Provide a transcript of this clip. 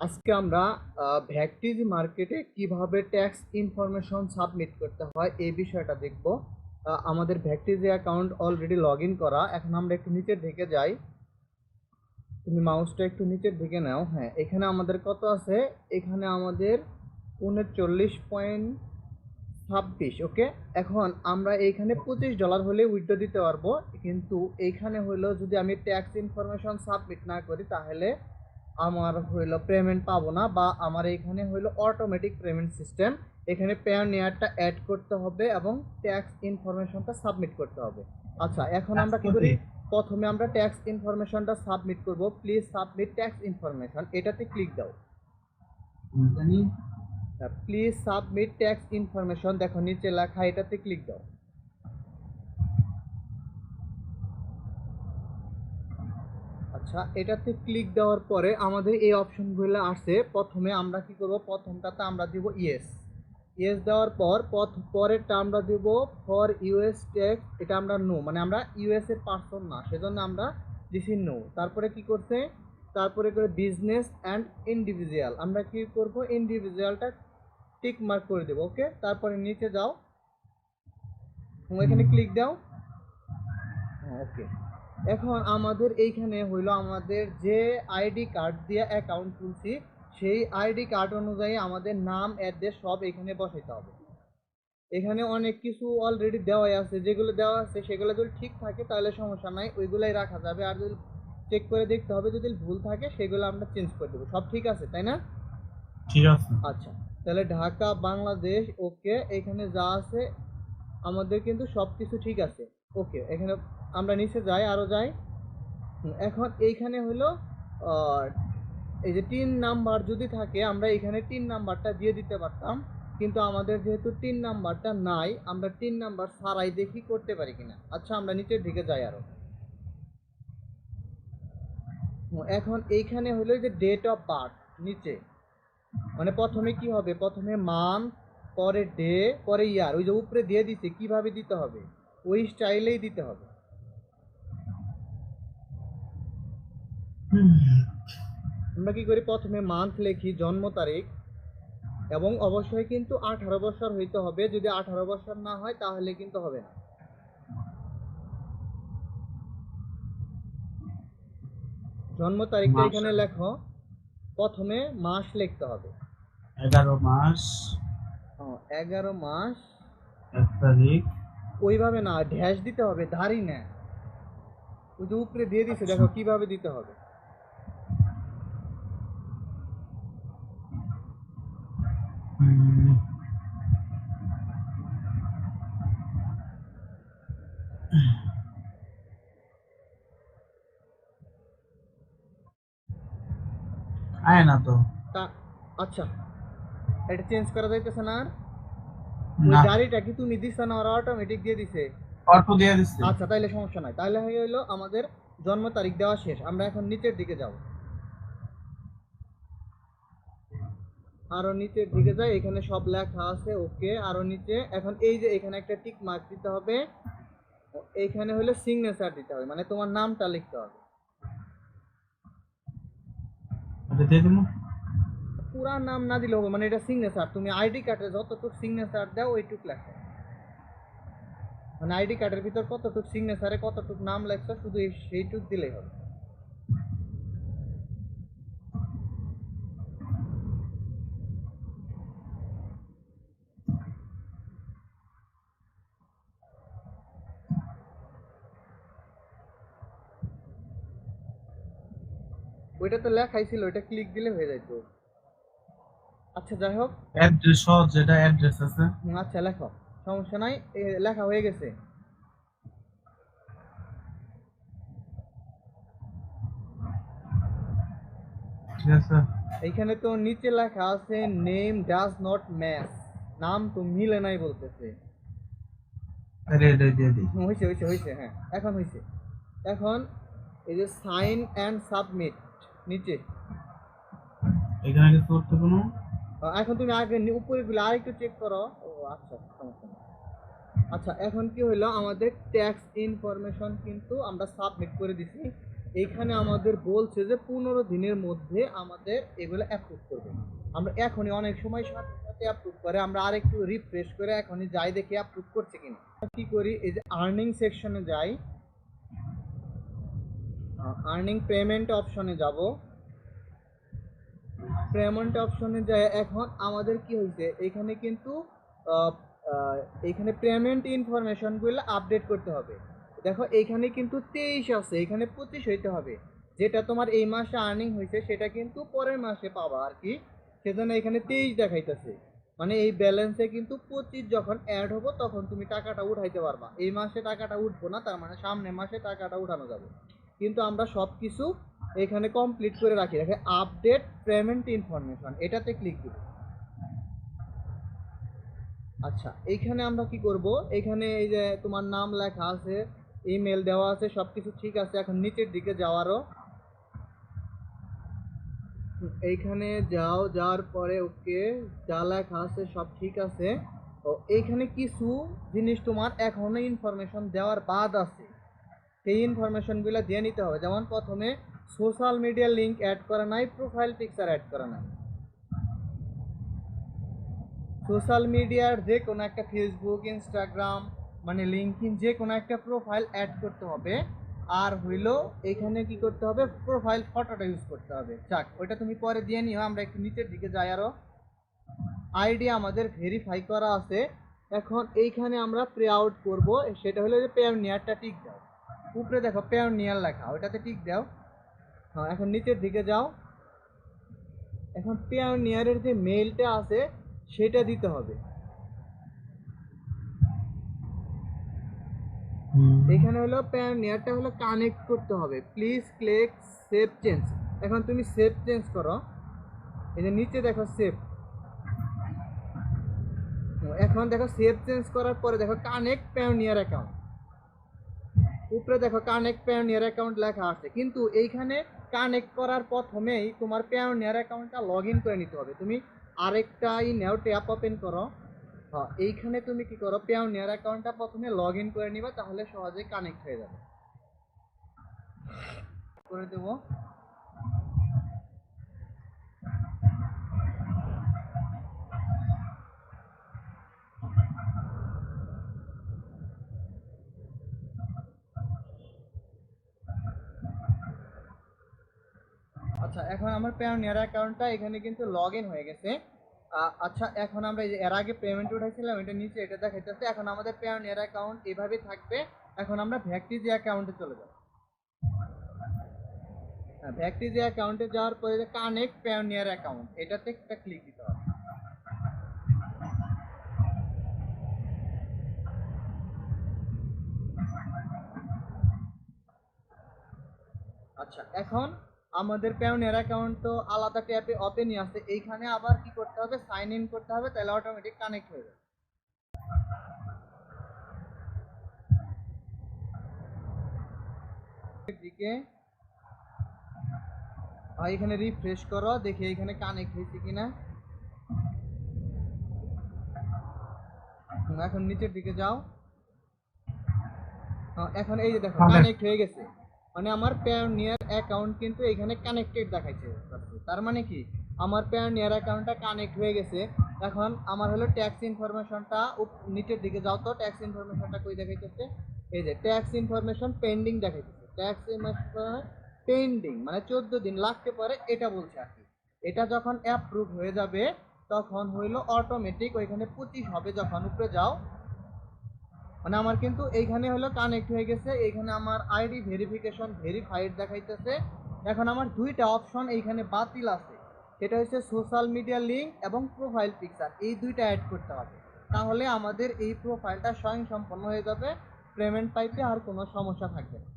আজকে আমরা ভ্যাকটিজ মার্কেটে কীভাবে ট্যাক্স ইনফরমেশন সাবমিট করতে হয় এই বিষয়টা দেখব। আমাদের ভ্যাকটিজে অ্যাকাউন্ট অলরেডি লগ করা। এখন আমরা একটু নিচের দিকে যাই। তুমি মাউসটা একটু নিচের দিকে নাও। হ্যাঁ এখানে আমাদের কত আছে? এখানে আমাদের উনচল্লিশ পয়েন্ট ছাব্বিশ, ওকে? এখন আমরা এইখানে পঁচিশ ডলার হলে উইথড্র দিতে পারব। কিন্তু এইখানে হইল যদি আমি ট্যাক্স ইনফরমেশন সাবমিট না করি, তাহলে আমার হইল পেমেন্ট পাবো না বা আমার এখানে হইল অটোমেটিক পেমেন্ট সিস্টেম এখানে পেয়ার অ্যাড করতে হবে এবং ট্যাক্স ইনফরমেশনটা সাবমিট করতে হবে। আচ্ছা এখন আমরা কি করি? প্রথমে আমরা ট্যাক্স ইনফরমেশনটা সাবমিট করব। প্লিজ সাবমিট ট্যাক্স ইনফরমেশন এটাতে ক্লিক দাও। জানি প্লিজ সাবমিট ট্যাক্স ইনফরমেশন দেখো নিচে লেখা এটাতে ক্লিক দাও। আচ্ছা এটাতে ক্লিক দেওয়ার পরে আমাদের এই অপশনগুলো আসে প্রথমে আমরা কি করব? প্রথমটাতে আমরা দিব ইয়েস ইয়েস দেওয়ার পর পথ- পরেরটা আমরা দিব ফর ইউএস ট্যাক্স এটা আমরা নো মানে আমরা ইউএস এর পার্সন না, সেজন্য আমরা দিছি নো তারপরে কি করছে? তারপরে করে বিজনেস অ্যান্ড ইন্ডিভিজুয়াল আমরা কি করব? ইন্ডিভিজুয়ালটা টিক মার্ক করে দেবো ওকে তারপরে নিচে যাও। এখানে ক্লিক দাও। ওকে এখন আমাদের এইখানে হইল আমাদের যে আইডি কার্ড দিয়ে অ্যাকাউন্ট খুলছি সেই আইডি কার্ড অনুযায়ী আমাদের নাম অ্যাড্রেস সব এখানে বসাইতে হবে। এখানে অনেক কিছু অলরেডি দেওয়াই আছে যেগুলো দেওয়া আছে সেগুলো যদি ঠিক থাকে তাহলে সমস্যা নাই ওইগুলাই রাখা যাবে। আর যদি চেক করে দেখতে হবে যদি ভুল থাকে সেগুলো আমরা চেঞ্জ করে দেবো। সব ঠিক আছে তাই না? ঠিক আছে। আচ্ছা তাহলে ঢাকা বাংলাদেশ ওকে এখানে যা আছে আমাদের কিন্তু সব কিছু ঠিক আছে। ওকে এখানে আমরা নিচে যাই আরও যাই। এখন এইখানে হলো এই যে তিন নাম্বার যদি থাকে, আমরা এখানে তিন নাম্বারটা দিয়ে দিতে পারতাম। কিন্তু আমাদের যেহেতু তিন নাম্বারটা নাই, আমরা তিন নাম্বার সারাই দেখি করতে পারি কিনা। আচ্ছা আমরা নিচের দিকে যাই আরও এখন এইখানে হলো যে ডেট অফ বার্থ নিচে। মানে প্রথমে কি হবে? প্রথমে মান্থ পরে ডে পরে ইয়ার ওই যে উপরে দিয়ে দিছে, কীভাবে দিতে হবে? ওই স্টাইলেই দিতে হবে। আমরা কি করি? প্রথমে মান্থ লিখি জন্ম তারিখ এবং অবশ্যই কিন্তু আঠারো বছর হইতে হবে। যদি আঠারো বছর না হয় তাহলে কিন্তু হবে না। জন্ম তারিখটা এখানে লেখো। প্রথমে মাস লিখতে হবে। এগারো মাস। এগারো মাস। এক তারিখ। ওইভাবে না ড্যাশ দিতে হবে ধারি না ওই যে উপরে দিয়ে দিছে দেখো কীভাবে দিতে হবে হুম, আয় না তো তা আচ্ছা এটা চেঞ্জ করা যাইতেছে না আর ওই গাড়িটা কি তুমি দিছ না ওরা অটোমেটিক দিয়ে দিছে? অল্প দিয়ে দিচ্ছে আচ্ছা তাইলে সমস্যা নাই। তাহলে হয়ে গেলো আমাদের জন্ম তারিখ দেওয়া শেষ। আমরা এখন নিচের দিকে যাব। আরও নিচের দিকে যাই এখানে সব লেখা আছে ওকে। আরও নিচে এখন এই যে এখানে একটা টিক মার্ক দিতে হবে। এইখানে হলে সিগনেচার দিতে হবে মানে তোমার নামটা লিখতে হবে। দিবো। পুরা নাম না দিলে হবে মানে এটা সিগনেচার তুমি আইডি কার্ডে যতটুকু সিগনেচার দাও, ওইটুক লেখো। মানে আইডি কার্ডের ভিতর কতটুক সিগনেচারে কতটুক নাম লেখছো, শুধু সেইটুক দিলেই হবে। ওইটা তো লেখাই ছিল, ওইটা ক্লিক দিলে হয়ে যাইতো। আচ্ছা যাই হোক। অ্যাড্রেস সহ যেটা অ্যাড্রেস আছে। আচ্ছা লেখো। সমস্যা নাই লেখা হয়ে গেছে। এইখানে তো নিচে লেখা আছে নেম ডাজ নট ম্যাচ নাম তো মিলে নাই বলতেছে। হয়েছে হয়েছে হয়েছে হ্যাঁ এখন হয়েছে এখন এই যে সাইন অ্যান্ড সাবমিট নিচে। এখানে কিছু করতে কোনো? এখন তুমি আগে উপরে গুলো আরেকটু চেক করো। ও আচ্ছা। আচ্ছা এখন কি হলো আমাদের ট্যাক্স ইনফরমেশন কিন্তু আমরা সাবমিট করে দিছি। এইখানে আমাদের বলছে যে পনেরো দিনের মধ্যে আমাদের এগুলো অ্যাপ্রুভ করবে। আমরা এখনই অনেক সময় সাথে সাথে অ্যাপ্রুভ করে, আমরা আরেকটু রিফ্রেশ করে এখনই যাই দেখি অ্যাপ্রুভ করছে কিনা। কি করি, এই যে আর্নিং সেকশনে যাই। আর্নিং পেমেন্ট অপশনে যাব। পেমেন্ট অপশনে যায়। এখন আমাদের কি হয়েছে? এখানে কিন্তু এখানে পেমেন্ট ইনফরমেশনগুলো আপডেট করতে হবে। দেখো, এখানে কিন্তু তেইশ আছে। এখানে পঁচিশ হইতে হবে। যেটা তোমার এই মাসে আর্নিং হয়েছে, সেটা কিন্তু পরের মাসে পাবা আর কি। সেজন্য এখানে তেইশ দেখাইতেছে। মানে এই ব্যালেন্সে কিন্তু পঁচিশ যখন অ্যাড হব, তখন তুমি টাকাটা উঠাইতে পারবা। এই মাসে টাকাটা উঠবো না, তার মানে সামনের মাসে টাকাটা উঠানো যাবে। কিন্তু আমরা সব কিছু এখানে কমপ্লিট করে রাখি। রাখে আপডেট পেমেন্ট ইনফরমেশন এটাতে ক্লিক দিব। আচ্ছা এইখানে আমরা কি করব? এখানে এই যে তোমার নাম লেখা আছে ইমেল দেওয়া আছে সব কিছু ঠিক আছে, এখন নিচের দিকে যাওয়ারও। এইখানে যাও, যাওয়ার পরে ওকে যা লেখা আছে সব ঠিক আছে। ও এইখানে কিছু জিনিস তোমার এখনও ইনফরমেশন দেওয়ার বাদ আছে। সেই ইনফরমেশনগুলো দিয়ে নিতে হবে। যেমন প্রথমে সোশ্যাল মিডিয়া লিংক অ্যাড করা নাই প্রোফাইল পিকচার অ্যাড করা নাই। সোশ্যাল মিডিয়ার যে কোনো একটা ফেসবুক ইনস্টাগ্রাম মানে লিঙ্কইন যে কোনো একটা প্রোফাইল অ্যাড করতে হবে। আর হইল এখানে কি করতে হবে? প্রোফাইল ফটোটা ইউজ করতে হবে। যাক, ওইটা তুমি পরে দিয়ে নিও, আমরা একটু নিচের দিকে যাই আরও আইডি আমাদের ভেরিফাই করা আছে। এখন এইখানে আমরা প্রে আউট করব, সেটা হলো যে পেয়ার নিয়ারটা টিক দাও। উপরে দেখো পেয়ার নিয়ার লেখা ওইটাতে টিক দাও। হ্যাঁ এখন নিচের দিকে যাও। এখন পেয়ার নিয়ারের যে মেইলটা আছে সেটা দিতে হবে। এখানে হলো নিয়ারটা হলো কানেক্ট করতে হবে। প্লিজ ক্লিক সেভ চেঞ্জ এখন তুমি সেভ চেঞ্জ করো। এই যে নিচে দেখো সেভ এখন দেখো সেভ চেঞ্জ করার পরে দেখো কানেক্ট নিয়ার অ্যাকাউন্ট উপরে দেখো কানেক্ট নিয়ার অ্যাকাউন্ট লেখা আছে। কিন্তু এইখানে কানেক্ট করার প্রথমেই তোমার নিয়ার অ্যাকাউন্টটা লগ ইন করে নিতে হবে। তুমি আরেকটা নেও ট্যাপ ওপেন করো। হ্যাঁ এইখানে তুমি কি করো? পেওনিয়ার অ্যাকাউন্টটা প্রথমে লগ ইন করে নিবা, তাহলে সহজেই কানেক্ট হয়ে যাবে। করে দেবো। আচ্ছা এখন আমার পেওনিয়ার অ্যাকাউন্টটা এখানে কিন্তু লগ ইন হয়ে গেছে। আচ্ছা এখন আমরা এর আগে পেমেন্ট উঠাইছিলাম, এটা নিচে এটা দেখাইতেছে। এখন আমাদের পেওনিয়ার অ্যাকাউন্ট এভাবে থাকবে। এখন আমরা ভ্যাকটিজি অ্যাকাউন্টে চলে যাব। হ্যাঁ ভ্যাকটিজি অ্যাকাউন্টে যাওয়ার পরে যে কানেক্ট পেওনিয়ার অ্যাকাউন্ট এটাতে একটা ক্লিক দিতে হবে। আচ্ছা এখন আমাদের পেওনিয়ার অ্যাকাউন্ট তো আলাদা ট্যাবে ওপেনই আছে। এইখানে আবার কি করতে হবে? সাইন ইন করতে হবে তাহলে অটোমেটিক কানেক্ট হয়ে যাবে। দিকে আর এখানে রিফ্রেশ করো দেখি এখানে কানেক্ট হয়েছে কিনা। এখন নিচের দিকে যাও। এখন এই যে দেখো কানেক্ট হয়ে গেছে। মানে আমার পেওনিয়ার অ্যাকাউন্ট কিন্তু এখানে কানেক্টেড দেখাইছে। তার মানে কি? আমার পেওনিয়ার অ্যাকাউন্টটা কানেক্ট হয়ে গেছে। এখন আমার হলো ট্যাক্স ইনফরমেশনটা নিচের দিকে যাও তো ট্যাক্স ইনফরমেশনটা কই দেখাইতেছে? এই যে ট্যাক্স ইনফরমেশন পেন্ডিং দেখাইতেছে। ট্যাক্স ইনফরমেশন পেন্ডিং মানে চোদ্দ দিন লাগতে পারে, এটা বলছে আর কি। এটা যখন অ্যাপ্রুভ হয়ে যাবে, তখন হইল অটোমেটিক ওইখানে পঁচিশ হবে যখন উপরে যাও। মানে আমার কিন্তু এইখানে হলো কানেক্ট হয়ে গেছে, এইখানে আমার আইডি ভেরিফিকেশন ভেরিফাইড দেখাইতেছে। এখন আমার দুইটা অপশন এইখানে বাতিল আছে। সেটা হচ্ছে সোশ্যাল মিডিয়া লিঙ্ক এবং প্রোফাইল পিকচার এই দুইটা অ্যাড করতে হবে। তাহলে আমাদের এই প্রোফাইলটা স্বয়ং সম্পন্ন হয়ে যাবে পেমেন্ট পাইতে আর কোনো সমস্যা থাকবে না।